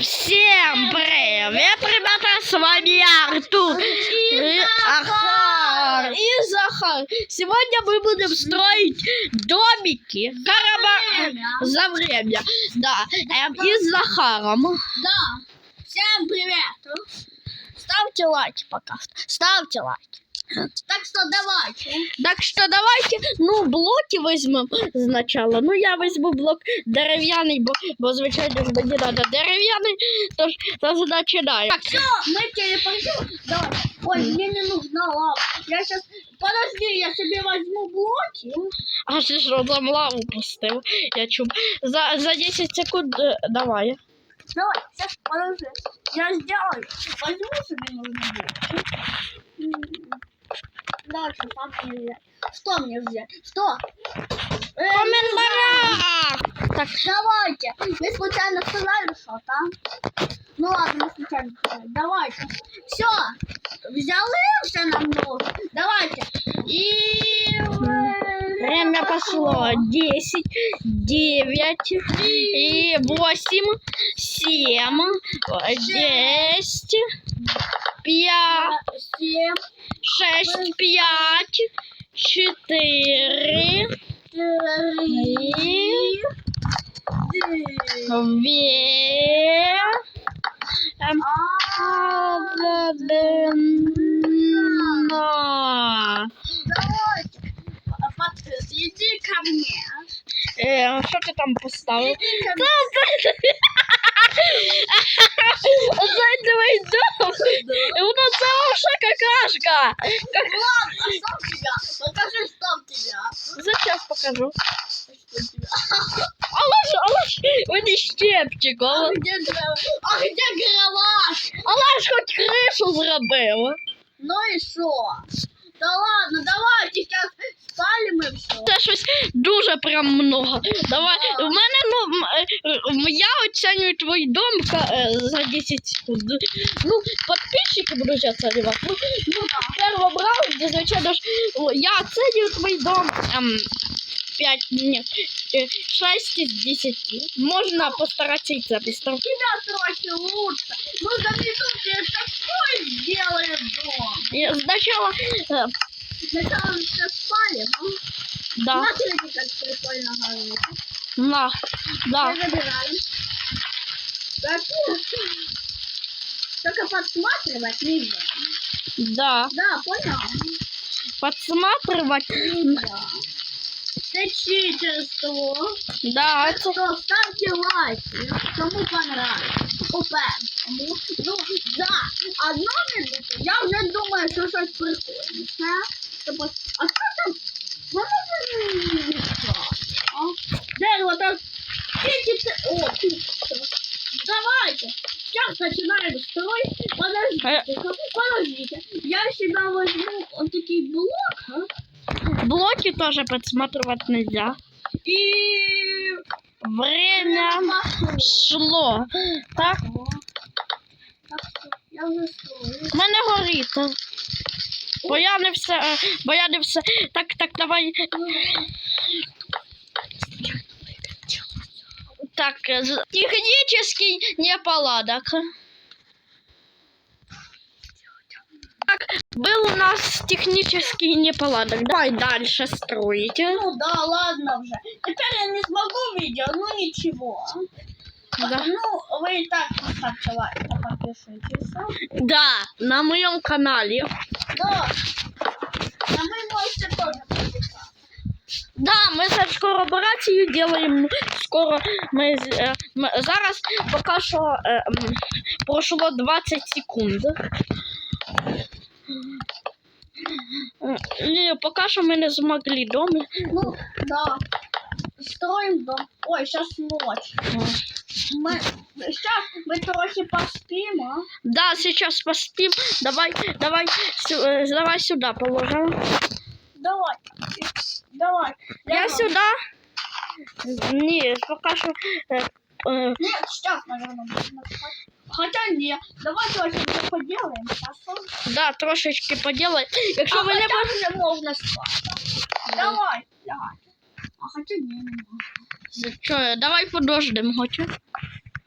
Всем привет, ребята, с вами Артур и Ахар. И Захар. Сегодня мы будем строить домики Караба... за время. Да, эм, и с Захаром. Да. Всем привет. Ставьте лайки пока. Ставьте лайки. Так что давайте. Так что давайте, ну, блоки возьмем сначала. Ну, я возьму блок дерев'яний, бо, бо звичайно ж мені треба дерев'яний, тож, починаємо. Так, Все, мы телепортируем. Давай. Ой, мне не нужна лава. Я сейчас... Подожди, я себе возьму блоки. А ти що там лаву пустив? Я чув. За, за 10 секунд е, давай. Давай, сейчас, подожди. Я сделаю. Возьму себе нужные блоки. М. Дальше, папа мне взять. Что мне взять? Что? Э, Коментарях! Так, Давайте. Мы случайно сказали что-то. Ну ладно, мы случайно сказали. Давайте. Все. Взяли все нам нужно. Давайте. И... время пошло. 10, 9, и 8, 7, 10, 5, Семь. 6, 5, 4, Три. две, эм, один. Давайте. Патрис, иди ко мне. Е, Що ти там поставив? Иди ко мне. Твій дом. Воно це ваша какашка. Как... Ладно, а что у тебя? Покажи, что у тебя. Зараз покажу. Что у але ж, мені щепчик, А где А где але ж хоч кришу зробив. Ну и что? Да ладно, давайте сейчас спалим и все. Це щось дуже прям много. Давай, в мене, ну, я оцінюю твій дом е, за 10 секунд. Ну, підписчики будуть оцінювати. Ну, ну, в першому раунді, звичайно ж, я оцінюю твій дом ем, 5, ні, 6 із 10. Можна постаратися і це поставити. Тебя трохи лучше. Мы за минуту такой сделаем дом. Я Спочатку, е, Сначала все спали, ну. да, Смотрите, как прикольно горит. на, да. Мы забираем. Только подсматривать нельзя. Да, Да, понял? подсматривать. Нельзя. Это читерство. Да, це Что, ставьте лайки, кому понравилось. По-першому. Ну, да. Одно минуту. Я уже думаю, что что-то прикольное. Чтобы- А что там? Не а? Дерево? О. Давайте. Сейчас начинаем строить. Подождите. Подождите. Я себя возьму вот такие блок. а? блоки тоже подсматривать нельзя. И... Время шло. Так, Так я уже строю. в мене горить. Бо я не все, бо я не все. Так, так, давай. Так, технический неполадок. Так, был у нас технический неполадок. Давай дальше строить. Ну да, ладно уже. Теперь я не смогу видео, ну ничего. Да. Ну, вы и так а подпишитесь. Да, на моем канале. Да. А вы можете тоже подписаться. Да, ми зараз колаборацію делаем. Скоро ми, з- е, ми зараз поки що е, м, пройшло 20 секунд. Е, Ні, поки що ми не змогли дома. Ну, да. Строим дом. Ой, сейчас ночь. Мы... Сейчас мы трохи поспим, а? Да, сейчас поспим. Давай, давай, е, давай сюди положимо. Давай. Давай. Я Давай. сюди. Ні, поки що. е, е, Нет, сейчас, наверное, можно. Хотя нет. Давайте вообще это поделаем. Хорошо? Да, трошечки поділай. Якщо а ви не можно спать. Давай. Давай. А хотя не, не можно. Що, давай подождемо, хочу.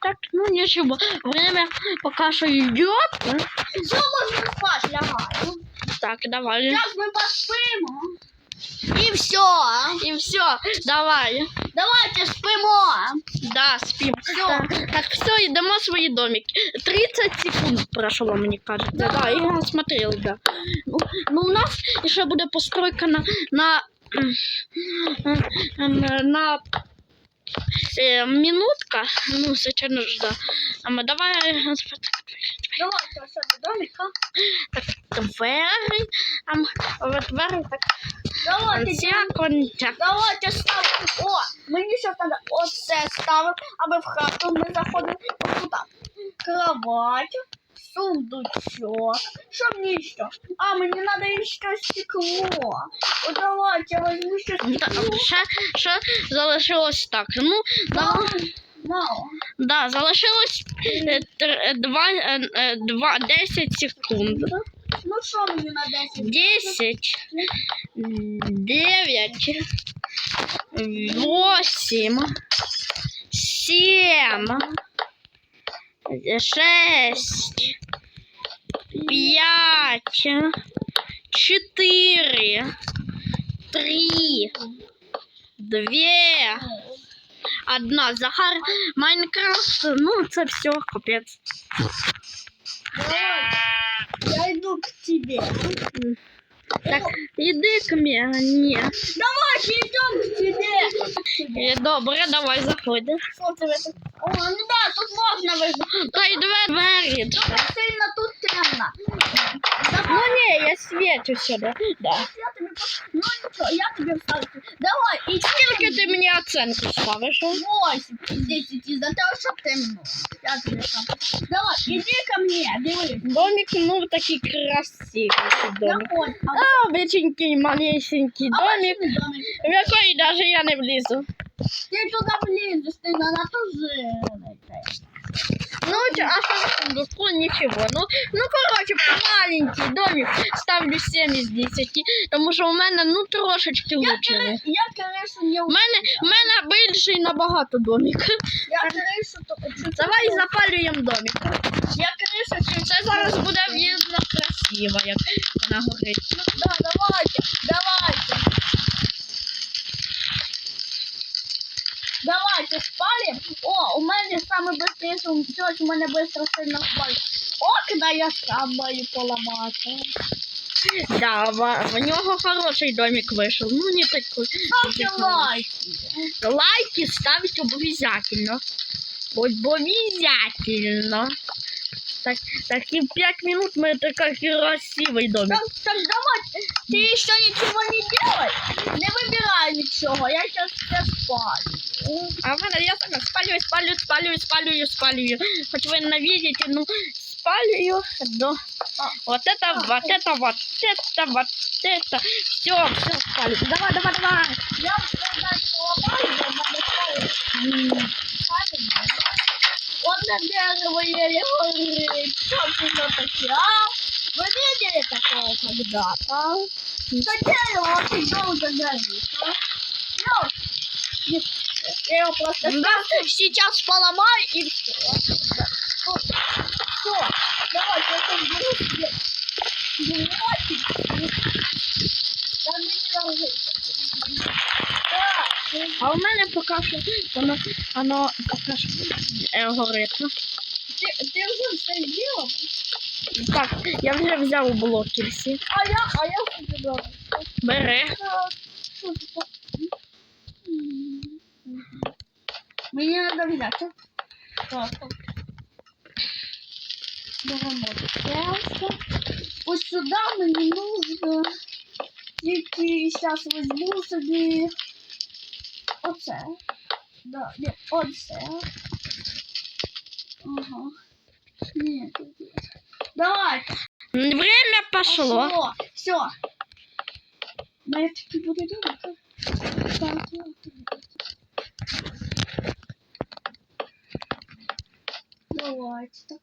Так, ну ничего. Время пока что идет. Все, можна спати, лягай. Так, давай. Зараз ми поспимо. І все. И все, давай. Давайте спимо. Да, спим. Всё. Так, так все, идем в свои домики. 30 секунд прошло, мне кажется. Да, я смотрел, да. Ну, ну, у нас еще будет постройка на... на на э, минутка. Ну, звичайно ж, да. А ми давай Давайте ось до домика. так, двері. А м, в двері так. Давайте, Ця конця. давайте ставимо. О, мені ще треба оце ставимо, аби в хату ми так. Кровать, сундучок. Що мені ще? А, мені треба ще стекло. О, давайте, возьму ще Ну, так, стекло. Ще, ще залишилось так. Ну, давай. Мало. Мало. Да, залишилось е, тр- е, два, е, е, два, 10 секунд. Ну що мені на 10? 10, 9, 8, 7, 6, 5, 4, 3, 2, одна. Захар, Майнкрафт, ну це все. Давай. Я йду к тебе. Так, іди к мені. Давайте йдемо к тебе. Е, Добре, давай заходи. Що тебе тут? О, ну да, тут можна вийти. Та й двері. Дуже сильно тут темно. Ну ні, я свічу сюди. Да. Я тобі пос- Ну нічого, я тобі вставлю. Давай, і Скільки ти мені оценку ставиш? а? 8 із 10 із-за того, що темно. Я тобі сам. Давай, іди ко мне, дивись. Домик, ну, такий красивий домик. Заходь. А, веченький, малесенький А домик, бачиш домик? в який навіть я не влізу. Ти туди влізеш, ти на то жирний. Ну, а что в сундуку? Ничего. Ну, ну, короче, маленький домик. Ставлю 7 из 10, тому що у мене, ну, трошечки лучше. я кришу не У мене, у мене більший набагато домик. Я кришу то чуть-чуть. Давай запалюємо домик. Я чуть Це зараз буде в'їзна красиво, як вона горить. Да, давайте, давайте. Давайте спалим. О, у мене саме быстрее сундучок, у мене быстро сильно спалить. Окна я сам маю поламати. Да, в, в нього хороший домик вийшов. Ну, не такий. Ставте лайки. Лайки ставить обов'язательно. Обов'язательно. Так, такі 5 минут ми такий красивий домик. Так, так давай, ты еще ничего не делай. Не выбирай ничего, я сейчас все спалю. А в мене я саме спалюю, спалюю, спалюю, спалюю, спалюю. Хоч ви не видите, ну, спалюю до... Вот это, вот это, вот это, вот это. Все, все спалю. Давай, давай, давай. Я я надо спалить. Он на дерево еле горит. Как оно такие, а? Вы видели такого когда-то? Что дерево очень долго горит, а? Не- я его просто Да. сейчас поломаю и все. Все, давайте я тут беру себе. Там не ложится. А у мене поки що воно, воно поки що е, горить. Ну, Ти, ти вже все зробив? Так, я вже взяв блоки всі. А я, а я собі брав. Бери. Що це Мені треба взяти. Так. так. Беремо часто. Ось сюди мені нужно. Тільки зараз візьму собі оце. Да, ні, оце. Ага. Ні, тут є. Давай. Время пошло. Все. Моя таки буде добре. Так, я тут. Давайте так.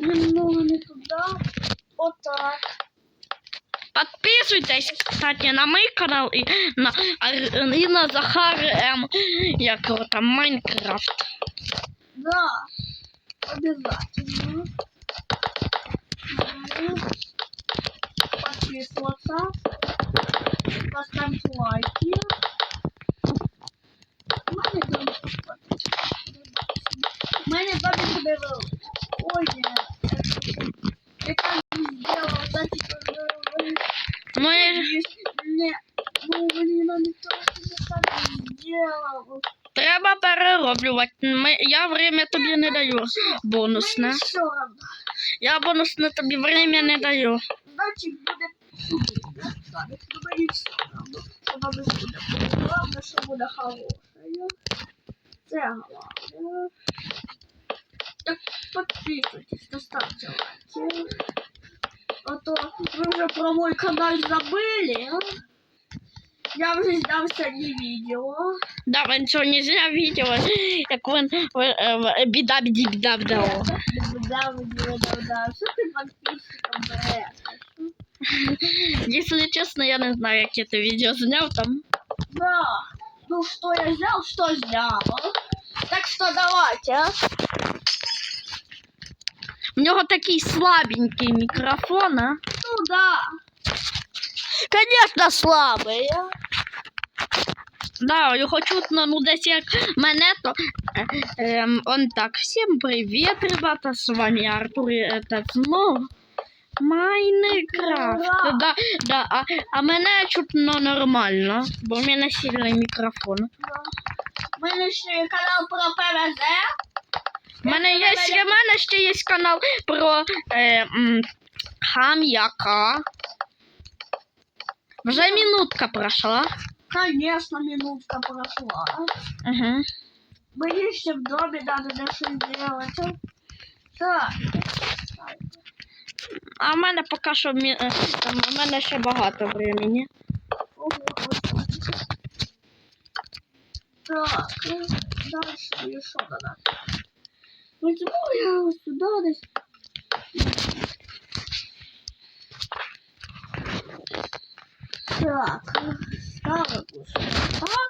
Немного не туда. Вот так. Подписуйтесь, кстати, на мой канал и на, а, и на Захар, эм, як його там, Майнкрафт. Да, обязательно. Подписываться. Поставить лайки. У мене там У мене там буде Ой, я там сделал, кстати, Ну, я... ж- не, ну, блин, он не так сделал. треба перероблювати. Ми... Я время тобі не даю бонусне. Мені все равно. Я бонусне тобі время не даю. Значит, будет суббота. Ну, мені все равно. Що вам буде. Головне, що буде хороше. Це головне. Так, підписуйтесь, ставте лайки. А то ви вже про мой канал забыли, а? Я вже зняв сьогодні відео. Да, він сьогодні зря відео, як він е, біда біді біда біда. Да, да, да, да. Що ти подписчикам береш? Якщо чесно, я не знаю, яке ти відео зняв там. Да. Ну что я взял, что взял. Так что давайте, а? У нього такий слабенький мікрофон, а? Ну да. Конечно, слабий. Да, його чутно, ну десь як мене, то е, ем, он так. Всім привіт, ребята, з вами Артур, і это знов Майнкрафт. Ура! Да, да, а, а мене чутно нормально, бо в мене сильний мікрофон. У мене ще є канал про ПВЗ. У мене є, ще- в мене ще є канал про е, м, хам'яка. Вже минутка пройшла. Конечно, минутка прошла. Угу. Ще в домі надо дещо зробити. Так. А в мене поки що е, там, у мене ще багато времени. Так, дальше мені що надо? Возьму я ось сюди десь. Так, ставимо так.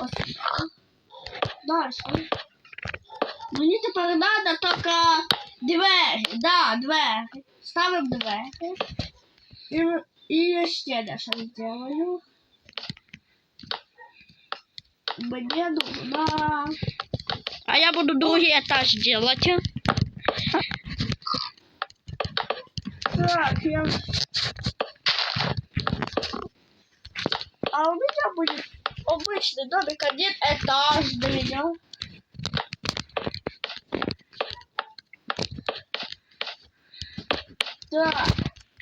Ось так. Дальше. Мені тепер треба тільки двері. Да, двері. Ставимо двері. І, і я ще дещо зроблю. Мені нужна... А я буду другий етаж делать. Так, я... А у меня будет обычный домик, один этаж для меня. Так,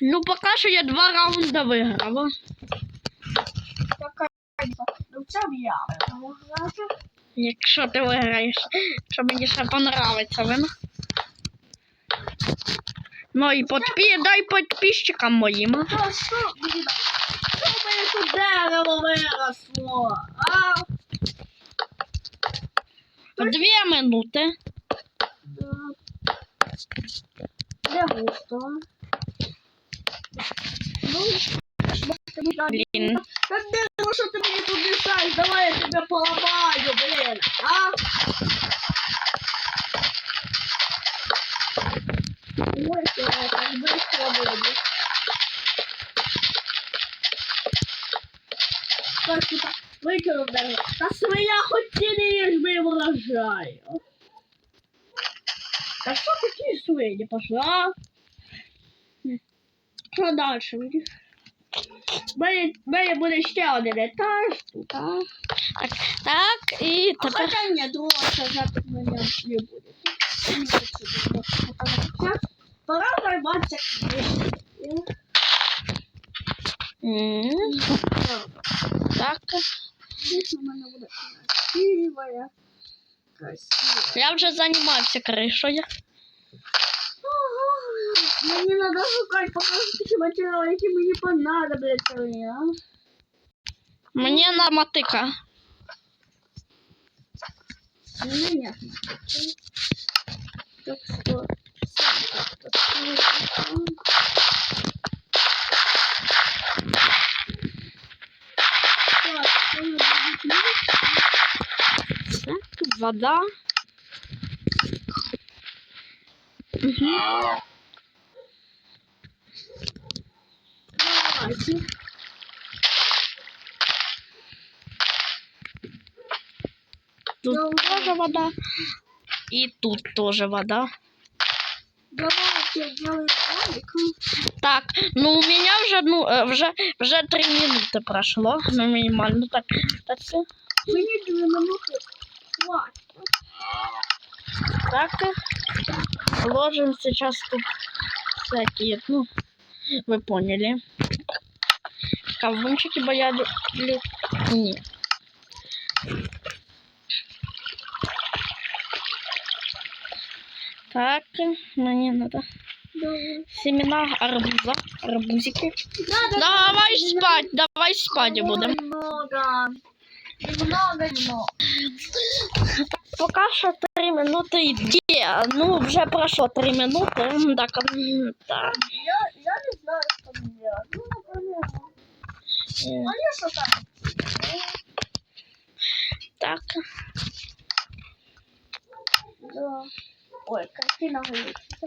Ну, поки що я два раунди виграла. такая... Ну, в чем я? Можна? Якщо ти виграєш, що мені ще понравиться вина. Ну і подпі... дай підписчикам моїм. тут дерево виросло? А? Дві минути. Да. Не густо. Ну. Блін. Та де, ну що ти мені тут мішаєш? Давай я тебе поламаю, блін. А? викинув дерево. Та свиня хоч ти не їж мій врожай. Та що такі свині пошла? Що далі буде? В мене, в мене буде ще один етаж тут, а? Так, так, і А тепер. хотя нет, другого этажа тут у меня не будет. Не хочу просто показать. Сейчас пора займатися книжкою. М, Так. Здесь у мене буде красивая. Красивая. Я вже займався кришою. Мені надо шукати покажу такі матеріали, які мені понадобляться. мені, а? Мені на мотика. У меня нет. Так что делать? Так, вода. Угу. Давайте. Тут тоже вода. И тут тоже вода. Давайте ролик. Так, ну у меня вже, ну, е, вже, вже три минуты прошло. Ну, минимально. Так, так. Так, ложим сейчас тут всякие, ну, вы поняли. Кавунчики бояли. Нет. Так, мне надо Давай. Семена арбуза, арбузики. Надо Давай спать, давай спать будем. Немного. Немного, немного. Пока що три минути йде. Ну, вже пройшло три минути. М, Так, так. Я, я не знаю, что делать. Ну, А я что там? Так. Да. Ой, картина глючится.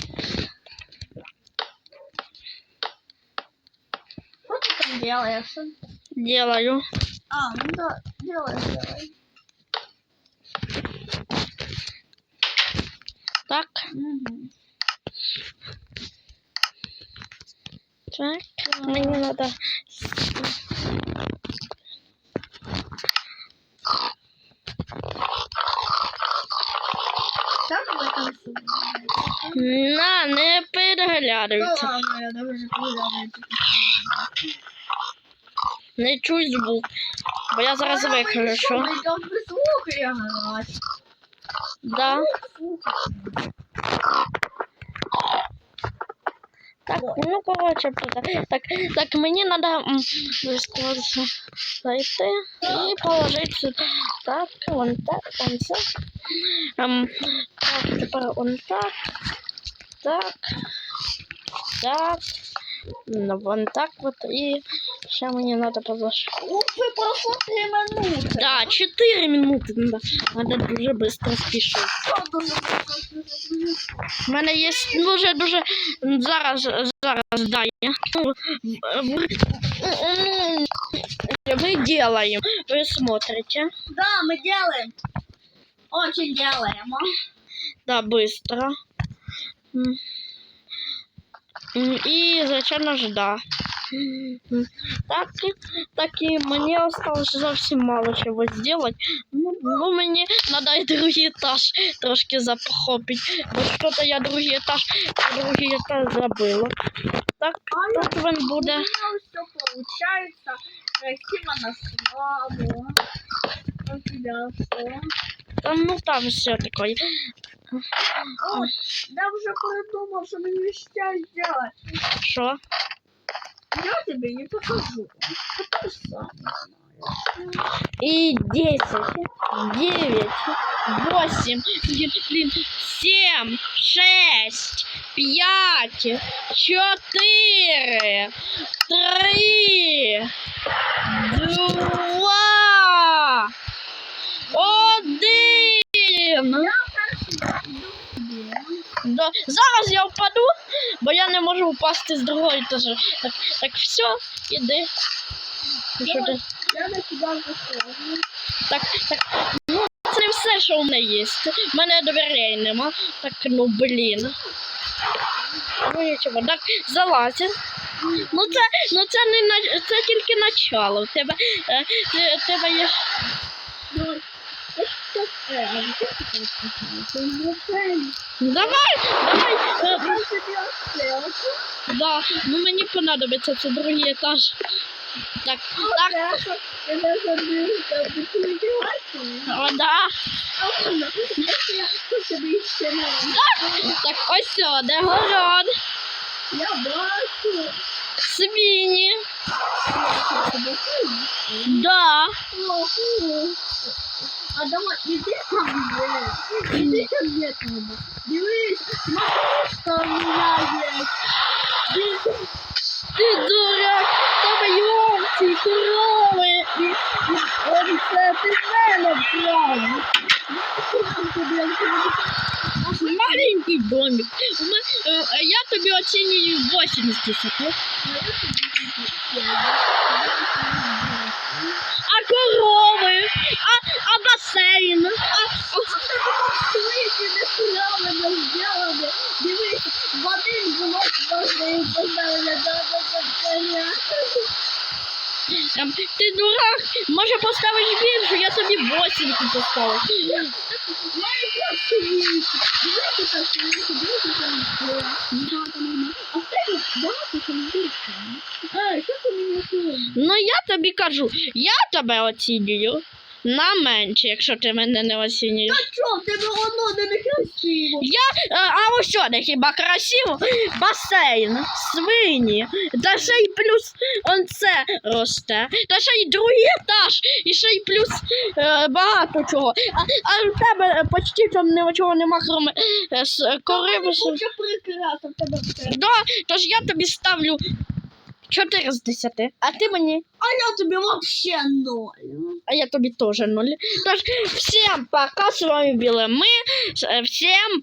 делаешь? Делаю. А, ну да, делай, делай. Так, Угу. так. Мені надо. Так в этом На, не Да переглядуйся. ладно, я даже поглядаю. Не чуй звук. Бо я зараз виключу. Мы должны звук играть. Да. Так, ну коротше, так, так, так мені треба зайти і положити сюди. Так, вон так, вон це. Ем, так, тепер вон так. Так. Так. Ну, вон так вот. І ще мені треба позашити. Ух, вы прошло три минуты. Да, 4 минути. Надо, надо дуже швидко спішити. Что дуже просто У мене є дуже дуже зараз зараз да, я. Ну, в- в- Мы делаем, вы смотрите. Да, мы делаем. Очень делаем. а. Да, быстро. М. М, И звичайно ж да. М, Так, так і мені осталось зовсім мало чого зробити. Ну, ну мені треба і другий етаж трошки захопити. Бо що-то я другий етаж, другий етаж забила. Так, А тут він У буде. меня все получается. Красиво на славу. У тебя что? Та, ну там все таке. Ой, я уже придумал, что мне вещать сделать. Що? Я тебе не покажу. Ты сам знаешь. И 10, 9, 8, блин, 7, 6, 5, 4, 3, 2, 1. Да. Зараз я впаду, бо я не можу впасти з другого етажу. Так, так все, іди. Ну, ти? Я на тебя. Так, так, ну це все, що у мене є. У мене довіряй нема. Так, ну блін. Ну нічого, так, залазь. Ну це, ну це не це тільки начало. У тебе, е, у тебе є. Давай. Это э, а где ты там сказала? Ты не знаешь. Давай, давай. е, Я тебе оставила. Да, ну мені понадобиться це другий етаж. Так, так, Я же- я даже не знаю, ты переодевайся. о, да. А ладно, если я хочу тебе еще надо. Так, ось все, де город. Я бачу. Свині. Да. А давай, іди там, блядь. Іди там, де треба. Дивись, смотри, що в мене є. Дивись, Ти дурак, тебе йовці, корови. і- і- ой, це ти в мене брав. Маленький домик. У мене, е, е, я тобі оцінюю 8 з 10. А корови, а, серію. Дивись, води один блок можна і поставили до Ти дурак, може поставиш більше, я собі восімку поставив. Ну я тобі кажу, я тебе оцінюю на менше, якщо ти мене не оцінюєш. Та що, в тебе воно не некрасиво. Я, е, а ось що не хіба красиво? Басейн, свині, та ще й плюс он це росте, та ще й другий етаж, і ще й плюс е, багато чого. А, а в тебе почти там нічого нема, крім е, с- кори. Ти с- Хочу в тебе все. Да, тож я тобі ставлю 4 з 10, а ти мені, А я тобі вообще ноль. а я тобі теж 0. Тож всім пока, з вами були ми, С- е, всім